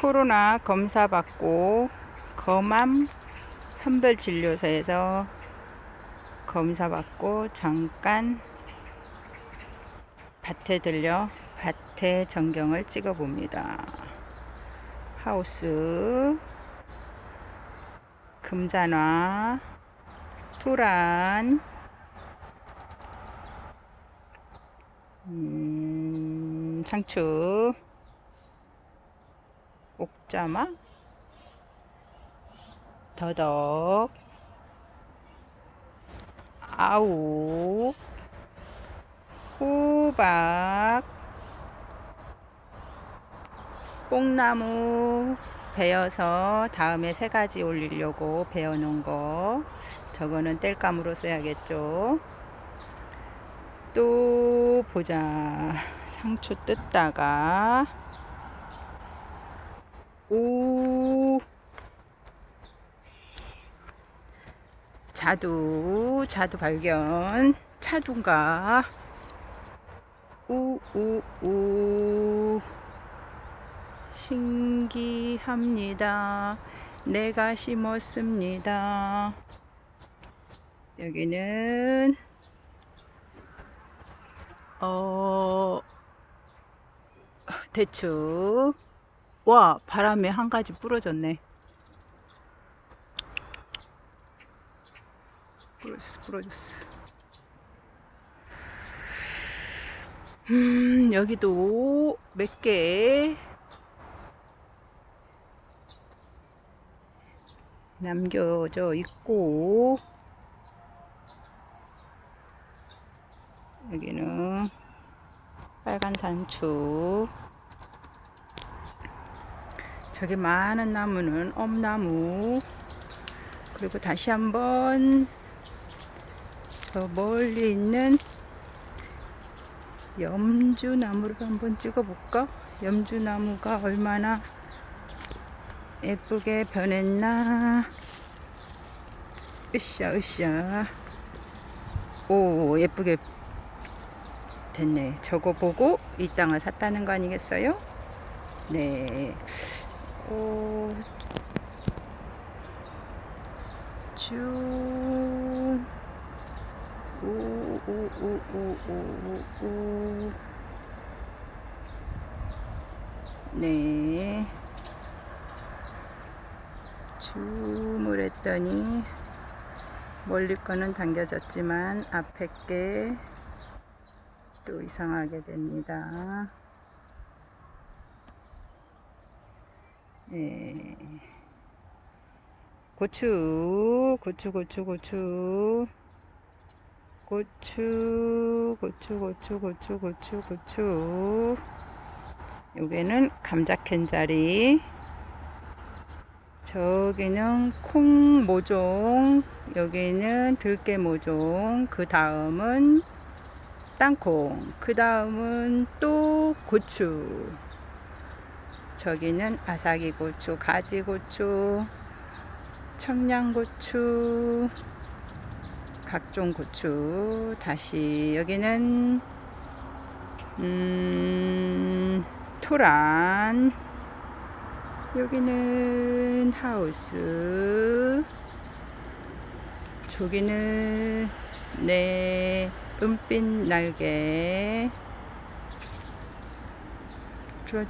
코로나 검사 받고 검암 선별 진료소에서 검사 받고 잠깐 밭에 들려 밭의 전경을 찍어 봅니다. 하우스 금잔화 토란 음, 상추 옥자마. 더덕. 아욱. 호박. 뽕나무. 베어서 다음에 세 가지 올리려고 베어 놓은 거. 저거는 땔감으로 써야겠죠. 또 보자. 상추 뜯다가 오. 자두 자두 발견. 차두인가? 우우우. 신기합니다. 내가 심었습니다. 여기는 어 대추 와 바람에 한 가지 부러졌네. 부러졌어 부러졌어. 음 여기도 몇 개? 남겨져 있고 여기는 빨간 상추 저기 많은 나무는 엄나무. 그리고 다시 한번 저 멀리 있는 염주나무를 한번 찍어볼까? 염주나무가 얼마나 예쁘게 변했나? 으쌰 으쌰. 오 예쁘게 됐네. 저거 보고 이 땅을 샀다는 거 아니겠어요? 네 오, 쭉 오 오 오 오 오 오 네 주물했더니 멀리 거는 당겨졌지만 앞에 게 또 이상하게 됩니다. 네. 고추, 고추, 고추, 고추. 고추, 고추, 고추, 고추, 고추, 고추. 여기는 감자 캔자리. 저기는 콩 모종. 여기는 들깨 모종. 그 다음은 땅콩. 그 다음은 또 고추. 저기는 아삭이 고추, 가지 고추, 청양고추. 각종 고추. 다시 여기는 음, 토란. 여기는 하우스. 저기는 네 은빛 날개 짜잔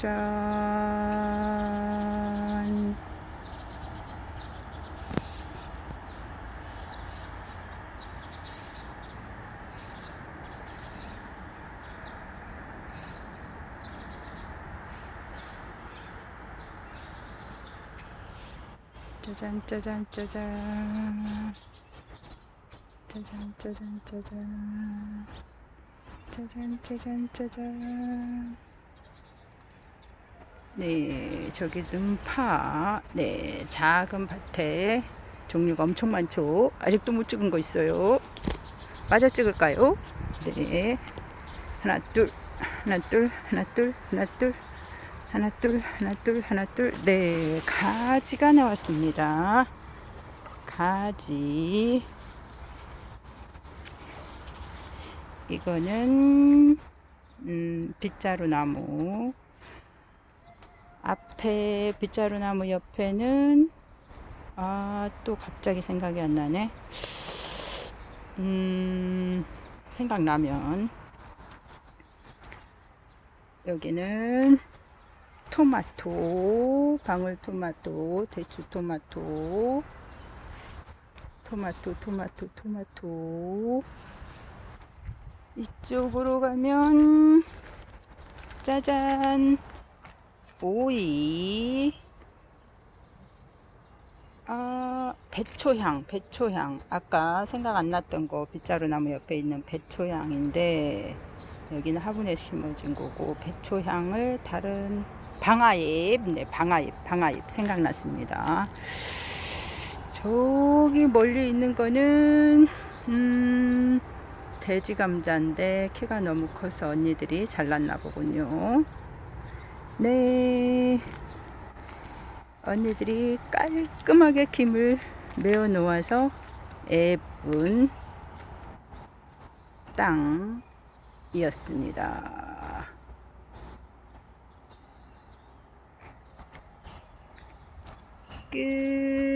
짜잔 짜잔 짜잔. 짜잔 짜잔 짜잔. 짜잔 짜잔 짜잔 네 저기 능파 네 작은 밭에 종류가 엄청 많죠. 아직도 못 찍은 거 있어요. 마저 찍을까요? 네. 하나 둘 하나 둘 하나 둘 하나 둘 하나 둘 하나 둘 하나 둘 네 가지가 나왔습니다. 가지. 이거는 음, 빗자루 나무 앞에 빗자루 나무 옆에는 아, 또 갑자기 생각이 안 나네. 음, 생각나면 여기는 토마토, 방울토마토, 대추토마토, 토마토, 토마토, 토마토. 이쪽으로 가면 짜잔 오이 아 배초향 배초향 아까 생각 안 났던 거 빗자루 나무 옆에 있는 배초향인데 여기는 화분에 심어진 거고 배초향을 다른 방아잎 네 방아잎 방아잎 생각났습니다 저기 멀리 있는 거는 음 돼지 감자인데 키가 너무 커서 언니들이 잘랐나 보군요. 네. 언니들이 깔끔하게 김을 메어 놓아서 예쁜 땅이었습니다. 끝.